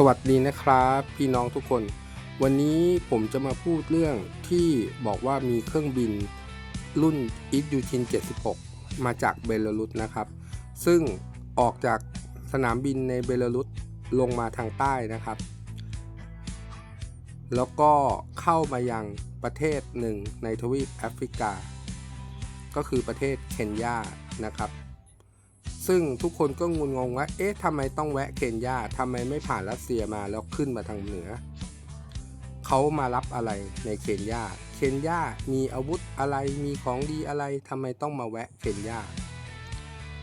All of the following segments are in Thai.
สวัสดีนะครับพี่น้องทุกคน วันนี้ผมจะมาพูดเรื่องที่บอกว่ามีเครื่องบินรุ่นอีฟยูชิน 76 มาจากเบลารุสนะครับ ซึ่งออกจากสนามบินในเบลารุสลงมาทางใต้นะครับ แล้วก็เข้ามายังประเทศหนึ่งในทวีปแอฟริกา ก็คือประเทศเคนยานะครับ ซึ่งทุกคนก็งุนงงว่า เอ๊ะทำไมต้องแวะเคนยาทำไมไม่ผ่านรัสเซียมาแล้วขึ้นมาทางเหนือ เขามารับอะไรในเคนยา เคนยา มีอาวุธอะไร มีของดีอะไรทำไมต้องมาแวะเคนยา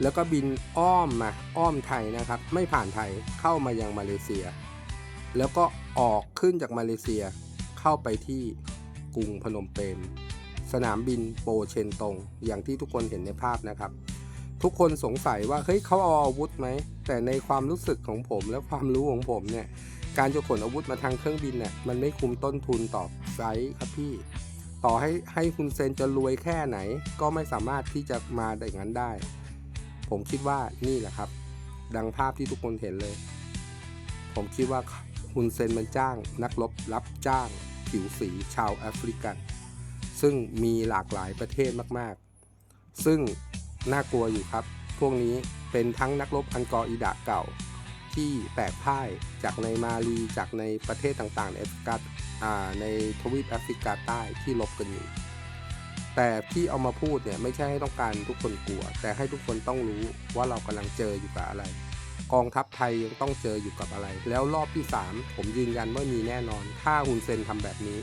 แล้วก็บินอ้อมมา อ้อมไทยนะครับ ไม่ผ่านไทย เข้ามายังมาเลเซีย แล้วก็ออกขึ้นจากมาเลเซีย เข้าไปที่กรุงพนมเปญ สนามบินโปเชนตง อย่างที่ทุกคนเห็นในภาพนะครับ ทุกคนสงสัยว่าเฮ้ยเขาเอาอาวุธไหม แต่ในความรู้สึกของผมและความรู้ของผมเนี่ย การจะขนอาวุธมาทางเครื่องบินเนี่ยมันไม่คุ้มต้นทุนต่อไฟลท์ครับพี่ ต่อให้ให้คุณเซนจะรวยแค่ไหน ก็ไม่สามารถที่จะมาได้งั้นได้ ผมคิดว่านี่แหละครับ ดังภาพที่ทุกคนเห็นเลย ผมคิดว่าคุณเซนมันจ้าง นักรบรับจ้างผิวสีชาวแอฟริกัน ซึ่งมีหลากหลายประเทศมากๆ ซึ่ง น่ากลัวอยู่ครับ พวกนี้เป็นทั้งนักรบอันกอร์อิดะเก่า ที่แตกพ่ายจากในมาลีจากในประเทศต่างๆ ในแอฟริกาในทวีปแอฟริกาใต้ที่ลบกันอยู่ แต่ที่เอามาพูดเนี่ยไม่ใช่ให้ต้องการทุกคนกลัว แต่ให้ทุกคนต้องรู้ว่าเรากำลังเจออยู่กับอะไร กองทัพไทยยังต้องเจออยู่กับอะไร แล้วรอบที่ 3 ผมยืนยันว่ามีแน่นอน ถ้าฮุนเซนทำแบบนี้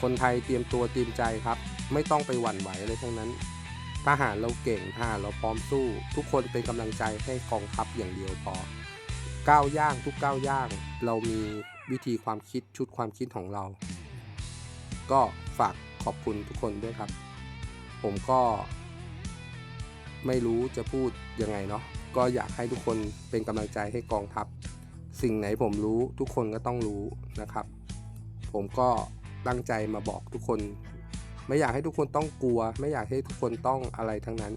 คนไทยเตรียมตัวเตรียมใจครับ ไม่ต้องไปหวั่นไหวอะไรทั้งนั้น ทหารเราเก่งทหารเราพร้อมสู้ ทุกคนเป็นกำลังใจให้กองทัพอย่างเดียวพอก้าวย่างทุกก้าวย่าง เรามีวิธีความคิดชุดความคิดของเรา ก็ฝากขอบคุณทุกคนด้วยครับ ผมก็ไม่รู้จะพูดยังไงเนาะก็อยากให้ทุกคนเป็นกำลังใจให้กองทัพ สิ่งไหนผมรู้ทุกคนก็ต้องรู้นะครับ ผมก็ตั้งใจมาบอกทุกคน ไม่อยากให้ทุกคนต้องกลัว ไม่อยากให้ทุกคนต้องอะไรทั้งนั้น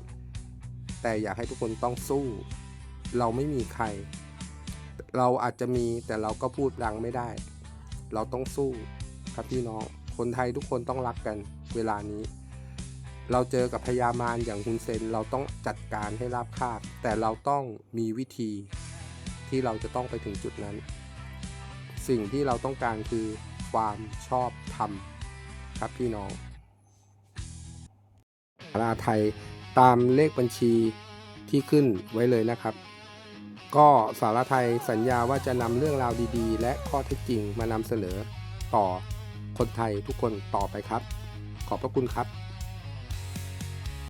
แต่อยากให้ทุกคนต้องสู้ เราไม่มีใคร เราอาจจะมีแต่เราก็พูดดังไม่ได้ เราต้องสู้ครับพี่น้อง คนไทยทุกคนต้องรักกันเวลานี้ เราเจอกับพยามารอย่างคุณเซนเราต้องจัดการให้ราบคาบ แต่เราต้องมีวิธีที่เราจะต้องไปถึงจุดนั้น สิ่งที่เราต้องการคือความชอบธรรมครับพี่น้องาราไทยตามเลขบัญชีที่ขึ้นไว้เลยนะครับ ก็สาราไทยสัญญาว่าจะนำเรื่องราวดีๆ และข้อเท็จจริงมานำเสนอต่อคนไทยทุกคนต่อไปครับ ขอบพระคุณครับ